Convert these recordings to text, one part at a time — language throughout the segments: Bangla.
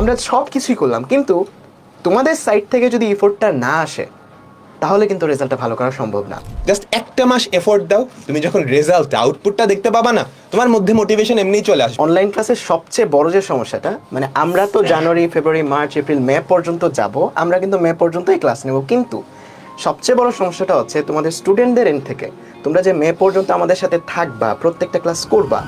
আমরা সব কিছুই করলাম কিন্তু তোমাদের সাইড থেকে যদি এফোর্টটা না আসে তাহলে কিন্তু রেজাল্টটা ভালো করা সম্ভব না। জাস্ট একটা মাস এফোর্ট দাও তুমি যখন রেজাল্ট আউটপুটটা দেখতে পাবা না তোমার মধ্যে মোটিভেশন এমনিই চলে আসবে। অনলাইন ক্লাসের সবচেয়ে বড় যে সমস্যাটা মানে আমরা তো জানুয়ারি ফেব্রুয়ারি মার্চ এপ্রিল মে পর্যন্ত যাব আমরা কিন্তু মে পর্যন্তই ক্লাস নেব কিন্তু সবচেয়ে বড় সমস্যাটা হচ্ছে তোমাদের স্টুডেন্টদের এন্ড থেকে তোমরা যে মে পর্যন্ত আমাদের সাথে থাকবা প্রত্যেকটা ক্লাস করবা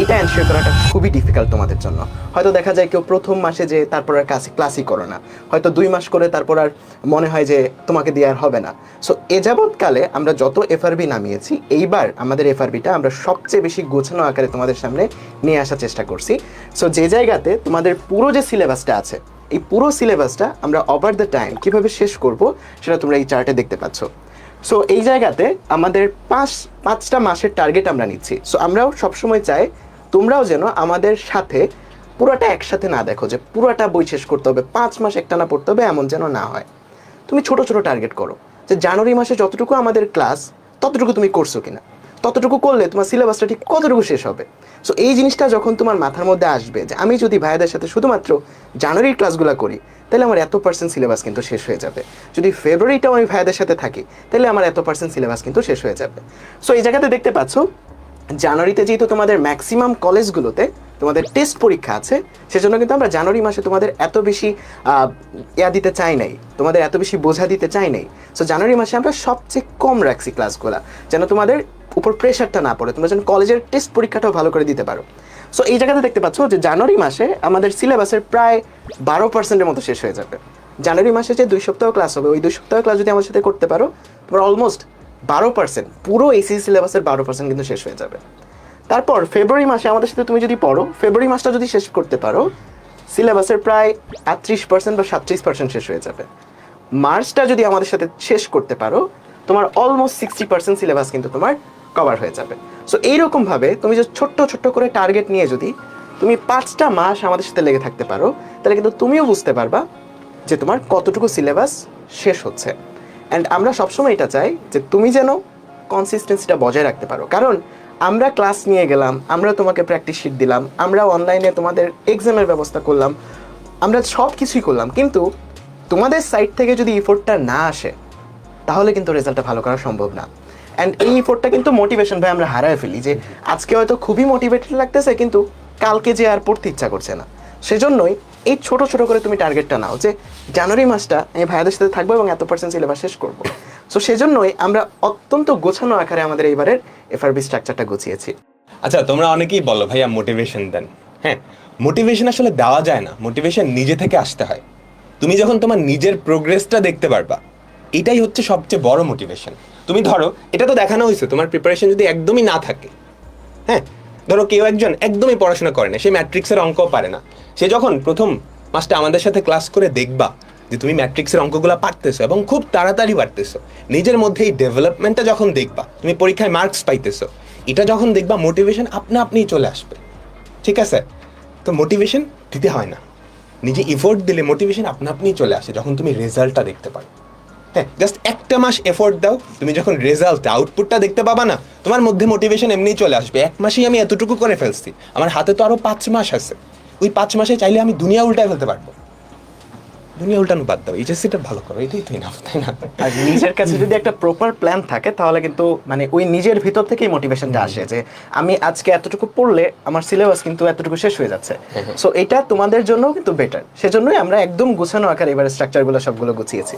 এইটা এনশিওর করাটা খুবই ডিফিকাল্ট তোমাদের জন্য। হয়তো দেখা যায় কেউ প্রথম মাসে যে তারপর আর কাছে ক্লাসই করো না। হয়তো দুই মাস করে তারপর আর মনে হয় যে তোমাকে দিয়ে আর হবে না। সো এ যাবৎকালে আমরা যত এফআরবি নামিয়েছি, এইবার আমাদের এফআরবিটা আমরা সবচেয়ে বেশি গোছানো আকারে তোমাদের সামনে নিয়ে আসার চেষ্টা করছি। সো যে জায়গাতে তোমাদের পুরো যে সিলেবাসটা আছে, এই পুরো সিলেবাসটা আমরা ওভার দ্য টাইম কীভাবে শেষ করব, সেটা তোমরা এই চার্টে দেখতে পাচ্ছ। সো এই জায়গাতে আমাদের পাঁচ, পাঁচটা মাসের টার্গেট আমরা নিচ্ছি। সো আমরাও সবসময় চাই তোমরাও যেন আমাদের সাথে পুরোটা একসাথে না দেখো যে পুরোটা বই শেষ করতে হবে, পাঁচ মাস একটানা পড়তে হবে, এমন যেন না হয়। তুমি ছোট ছোট টার্গেট করো যে জানুয়ারি মাসে যতটুকু আমাদের ক্লাস ততটুকু তুমি করছ কিনা। ততটুকু করলে তোমার সিলেবাসটা ঠিক কতটুকু শেষ হবে? সো এই জিনিসটা যখন তোমার মাথার মধ্যে আসবে যে আমি যদি ভাইয়াদের সাথে শুধুমাত্র জানুয়ারির ক্লাসগুলো করি, তাহলে আমার এত পার্সেন্ট সিলেবাস কিন্তু শেষ হয়ে যাবে। যদি ফেব্রুয়ারিটাও আমি ভাইয়াদের সাথে থাকি, তাহলে আমার এত পার্সেন্ট সিলেবাস কিন্তু শেষ হয়ে যাবে। সো এই জায়গাতে দেখতে পাচ্ছ জানুয়ারিতে যেহেতু তোমাদের ম্যাক্সিমাম কলেজগুলোতে তোমাদের টেস্ট পরীক্ষা আছে, সেজন্য কিন্তু আমরা জানুয়ারি মাসে তোমাদের এত বেশি ইয়া দিতে চাই নাই, তোমাদের এত বেশি বোঝা দিতে চাই নাই। সো জানুয়ারি মাসে আমরা সবচেয়ে কম রাখছি ক্লাসগুলো যেন তোমাদের উপর প্রেশারটা না পড়ে, তোমরা যেন কলেজের টেস্ট পরীক্ষাটাও ভালো করে দিতে পারো। সো এই জায়গাতে দেখতে পাচ্ছ যে জানুয়ারি মাসে আমাদের সিলেবাসের প্রায় বারো পার্সেন্টের মতো শেষ হয়ে যাবে। জানুয়ারি মাসে যে দুই সপ্তাহ ক্লাস হবে, ওই দুই সপ্তাহ ক্লাস যদি আমার সাথে করতে পারো, তোমার অলমোস্ট বারো পার্সেন্ট পুরো এসিসি সিলেবাসের বারো পার্সেন্ট কিন্তু শেষ হয়ে যাবে। তারপর ফেব্রুয়ারি মাসে আমাদের সাথে তুমি যদি পড়ো ফেব্রুয়ারি মাসটা যদি শেষ করতে পারো সিলেবাসের প্রায় আটত্রিশ পার্সেন্ট বা সাতত্রিশ পার্সেন্ট শেষ হয়ে যাবে। মার্চটা যদি আমাদের সাথে শেষ করতে পারো, তোমার অলমোস্ট সিক্সটি পার্সেন্ট সিলেবাস কিন্তু তোমার কভার হয়ে যাবে। সো এইরকমভাবে তুমি যে ছোট্ট ছোট্ট করে টার্গেট নিয়ে যদি তুমি পাঁচটা মাস আমাদের সাথে লেগে থাকতে পারো, তাহলে কিন্তু তুমিও বুঝতে পারবা যে তোমার কতটুকু সিলেবাস শেষ হচ্ছে। অ্যান্ড আমরা সবসময় এটা চাই যে তুমি যেন কনসিস্টেন্সিটা বজায় রাখতে পারো। কারণ আমরা ক্লাস নিয়ে গেলাম, আমরা তোমাকে প্র্যাকটিস শিট দিলাম, আমরা অনলাইনে তোমাদের এক্সামের ব্যবস্থা করলাম, আমরা সব কিছুই করলাম। কিন্তু তোমাদের সাইড থেকে যদি ইফোর্টটা না আসে, তাহলে কিন্তু রেজাল্টটা ভালো করা সম্ভব না। অ্যান্ড এই ইফোর্টটা কিন্তু মোটিভেশন ভাই আমরা হারায় ফেলি যে আজকে হয়তো খুবই মোটিভেটেড লাগতেছে, কিন্তু কালকে যে আর পড়তে ইচ্ছা করছে না। সেজন্যই এই ছোট ছোট করে তুমি টার্গেটটা নাও যে জানুয়ারি মাসটা আমি ভাইয়াদের সাথে থাকব এবং এত পার্সেন্ট সিলেবাস শেষ করব। সো সেজন্যই আমরা অত্যন্ত গোছানো আকারে আমাদের এইবারের এফআরবি স্ট্রাকচারটা গুছিয়েছি। আচ্ছা তোমরা অনেকেই বলো, ভাইয়া মোটিভেশন দেন। হ্যাঁ মোটিভেশন আসলে দেওয়া যায় না। মোটিভেশন নিজে থেকে আসতে হয়। তুমি যখন তোমার নিজের প্রোগ্রেসটা দেখতে পারবা, এটাই হচ্ছে সবচেয়ে বড় মোটিভেশন তুমি ধরো, এটা তো দেখানো হয়েছে, তোমার প্রিপারেশন যদি একদমই না থাকে হ্যাঁ ধরো কেউ একজন একদমই পড়াশোনা করে না, সে ম্যাট্রিক্সের অঙ্কও পারে না। সে যখন প্রথম মাসটা আমাদের সাথে ক্লাস করে দেখবা যে তুমি ম্যাট্রিক্সের অঙ্কগুলো পারতেছো এবং খুব তাড়াতাড়ি পারতেছো। নিজের মধ্যে এই ডেভেলপমেন্টটা যখন দেখবা, তুমি পরীক্ষায় মার্কস পাইতেছো, এটা যখন দেখবা মোটিভেশন আপনা আপনিই চলে আসবে। ঠিক আছে? তো মোটিভেশন দিতে হয় না। নিজে ইফোর্ট দিলে মোটিভেশন আপনা আপনিই চলে আসে যখন তুমি রেজাল্টটা দেখতে পারো। হ্যাঁ জাস্ট একটা মাস এফোর্ট দাও তুমি যখন রেজাল্ট আউটপুটটা দেখতে পাবা না তোমার মধ্যে মোটিভেশন এমনিই চলে আসবে। এক মাসেই আমি এতটুকু করে ফেলছি। আমার হাতে তো আরও পাঁচ মাস আছে। ওই পাঁচ মাসে চাইলে আমি দুনিয়া উল্টায় ফেলতে পারব। দুনিয়া উল্টানো বাদ দাও এইচএসসিটা ভালো করো এটাই তুই না তাই না? আর নিজের কাছে যদি একটা প্রপার প্ল্যান থাকে তাহলে কিন্তু মানে ওই নিজের ভিতর থেকেই মোটিভেশনটা আসে যে আমি আজকে এতটুকু পড়লে আমার সিলেবাস কিন্তু এতটুকু শেষ হয়ে যাচ্ছে। সো এটা তোমাদের জন্য কিন্তু বেটার সেজন্যই আমরা একদম গুছানো আকার এবারে স্ট্রাকচারগুলো সবগুলো গুছিয়েছি।